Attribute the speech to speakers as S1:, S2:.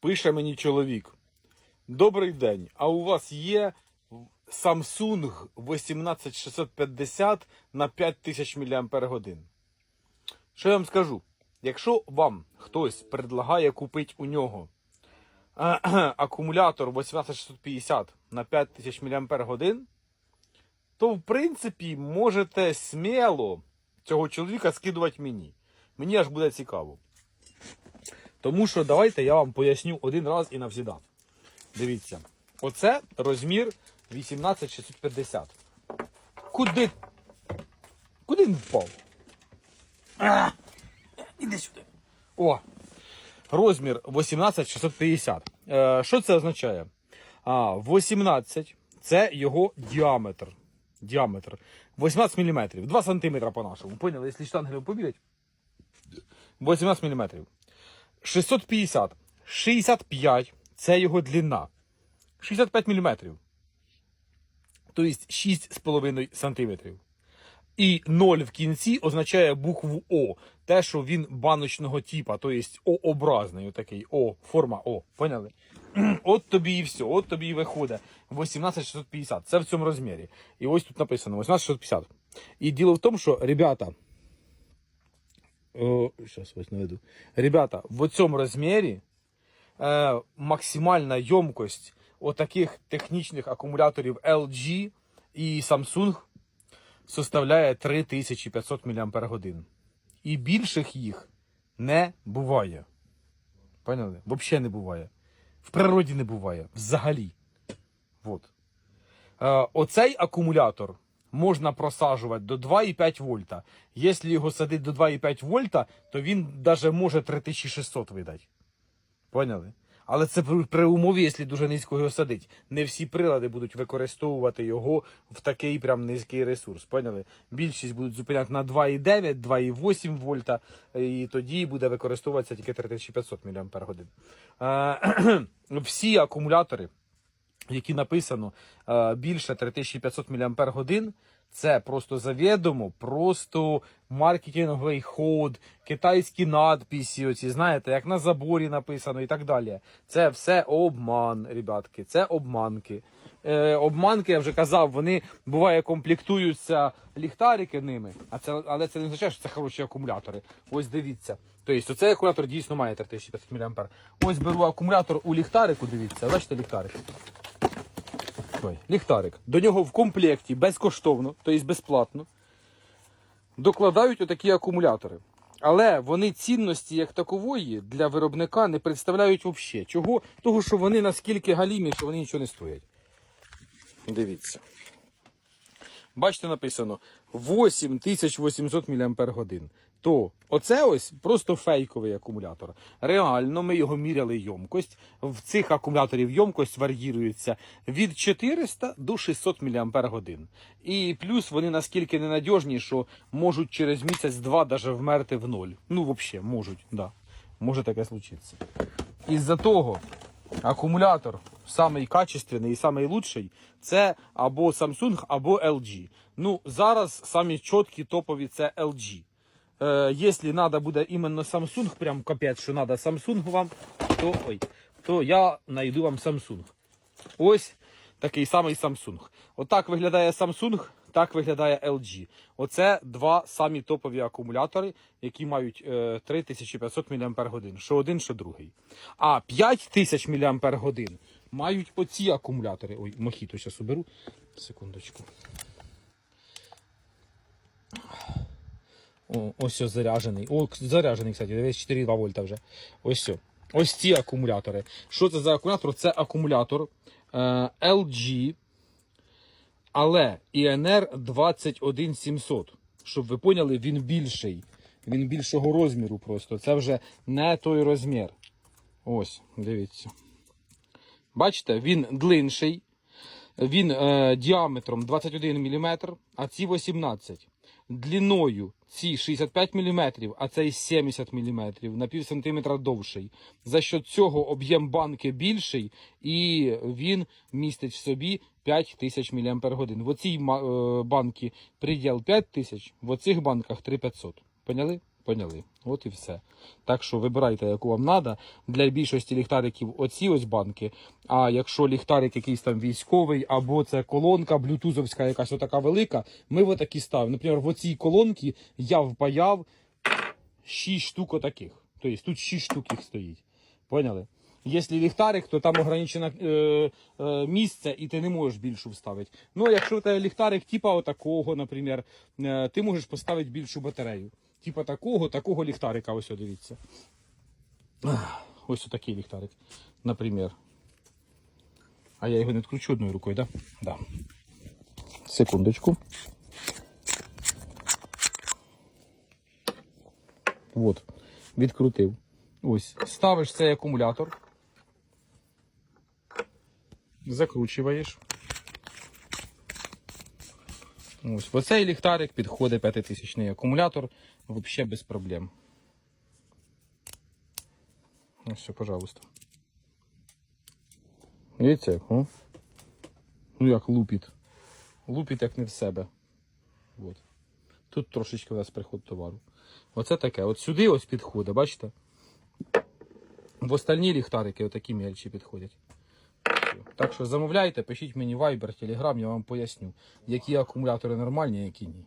S1: Пише мені чоловік. Добрий день. А у вас є Samsung 18650 на 5000 мАч. Що я вам скажу? Якщо вам хтось предлагає купити у нього акумулятор 18650 на 5000 мАч, то в принципі можете сміло цього чоловіка скидувати мені. Мені аж буде цікаво. Тому що давайте я вам поясню один раз і навсіда. Дивіться, оце розмір 18650. Куди? Куди він впав? А! Іди сюди. О! Розмір 18650. Е, що це означає? А, 18 це його діаметр. Діаметр. 18 мм. 2 см по-нашому. Поняли, якщо штангелем побігать? 18 мм. 650. 65 це його длина. 65 мм. Тобто 6,5 см. І 0 в кінці означає букву О. Те, що він баночного типа, тобто О-образний, отакий О, форма О. Поняли? От тобі і все, от тобі і виходить 18650. Це в цьому розмірі. І ось тут написано 18650. І діло в тому, що, ребята, зараз ось наведу. Ребята, в цьому розмірі е, максимальна ємкость отаких технічних акумуляторів LG і Samsung составляє 3500 мАч. І більших їх не буває. Поняли? Взагалі не буває. В природі не буває. Взагалі. Вот. Е, оцей акумулятор можна просаджувати до 2,5 вольта. Якщо його садити до 2,5 вольта, то він навіть може 3600 видати. Поняли? Але це при, умові, якщо дуже низько його садить. Не всі прилади будуть використовувати його в такий прям низький ресурс. Поняли? Більшість будуть зупиняти на 2,9, 2,8 вольта, і тоді буде використовуватися тільки 3500 мАч. Е, всі акумулятори, які написано е, більше 3500 мАч, це просто завідомо, просто маркетинговий ход, китайські надписи, оці, знаєте, як на заборі написано і так далі. Це все обман, ребятки, це обманки. Е, обманки, я вже казав, вони буває комплектуються ліхтарики ними, а це, але це не означає, що це хороші акумулятори. Ось дивіться. Тобто, цей акумулятор дійсно має 3500 мАч. Ось беру акумулятор у ліхтарику, дивіться, бачите ліхтарик. Ой, ліхтарик. До нього в комплекті безкоштовно, тобто безплатно, докладають отакі акумулятори. Але вони цінності як такової для виробника не представляють взагалі. Чого? Того, що вони наскільки галімі, що вони нічого не стоять. Дивіться. Бачите, написано 8800 мАч. То оце ось просто фейковий акумулятор. Реально, ми його міряли ємкость. В цих акумуляторів ємкость вар'їрується від 400 до 600 мАч. І плюс вони наскільки ненадіжні, що можуть через місяць-два даже вмерти в ноль. Ну, взагалі, можуть, да. Може таке случитися. Із-за того акумулятор самий качественний і самий лучший це або Samsung, або LG. Ну, зараз самі чіткі топові це LG. Е, якщо треба буде іменно Samsung, прям капець, що треба Samsung вам, то, ой, то я знайду вам Samsung. Ось такий самий Samsung. Отак виглядає Samsung, так виглядає LG. Оце два самі топові акумулятори, які мають е, 3500 мАч. Що один, що другий. А 5000 мАч мають оці акумулятори. Ой, мохіто зараз уберу. Секундочку. О, ось ось заряджений. О, заряджений, кстати, дивись, 4,2 вольта вже. Ось все. Ось ці акумулятори. Що це за акумулятор? Це акумулятор е, LG, але INR 21700. Щоб ви поняли, він більший. Він більшого розміру просто. Це вже не той розмір. Ось, дивіться. Бачите, він длинший. Він е, діаметром 21 мм, а ці 18. Длиною ці 65 мм, а цей 70 мм, на пів сантиметра довший. За що цього об'єм банки більший, і він містить в собі 5000 мАч. В оцій е, банці приділ 5000, в оцих банках 3500. Поняли? Поняли? От і все. Так що вибирайте, яку вам треба. Для більшості ліхтариків оці ось банки. А якщо ліхтарик якийсь там військовий, або це колонка блютузовська, якась отака велика, ми отакі ставимо. Наприклад, в оцій колонці я впаяв 6 штук отаких. Тобто тут 6 штук їх стоїть. Поняли? Якщо ліхтарик, то там ограничено е, е, місце, і ти не можеш більшу вставити. Ну, якщо у тебе ліхтарик, типа отакого, наприклад, е, ти можеш поставити більшу батарею. Типа такого, такого ліхтарика, ось дивіться. Ось отакий ліхтарик, наприклад. А я його не відкручу одною рукою, так? Да? Да. Секундочку. От, відкрутив. Ось, ставиш цей акумулятор. Закручуєш. Ось, оцей ліхтарик підходить 5000 акумулятор, взагалі без проблем. Ось, все, пожалуйста. Видите, як, о? Ну як лупить. Лупить як не в себе. От. Тут трошечки у нас приход товару. Оце таке. От сюди ось підходить, бачите? В остальні ліхтарики отакі мельчі підходять. Так що замовляйте, пишіть мені Viber, Telegram, я вам поясню, які акумулятори нормальні, які ні.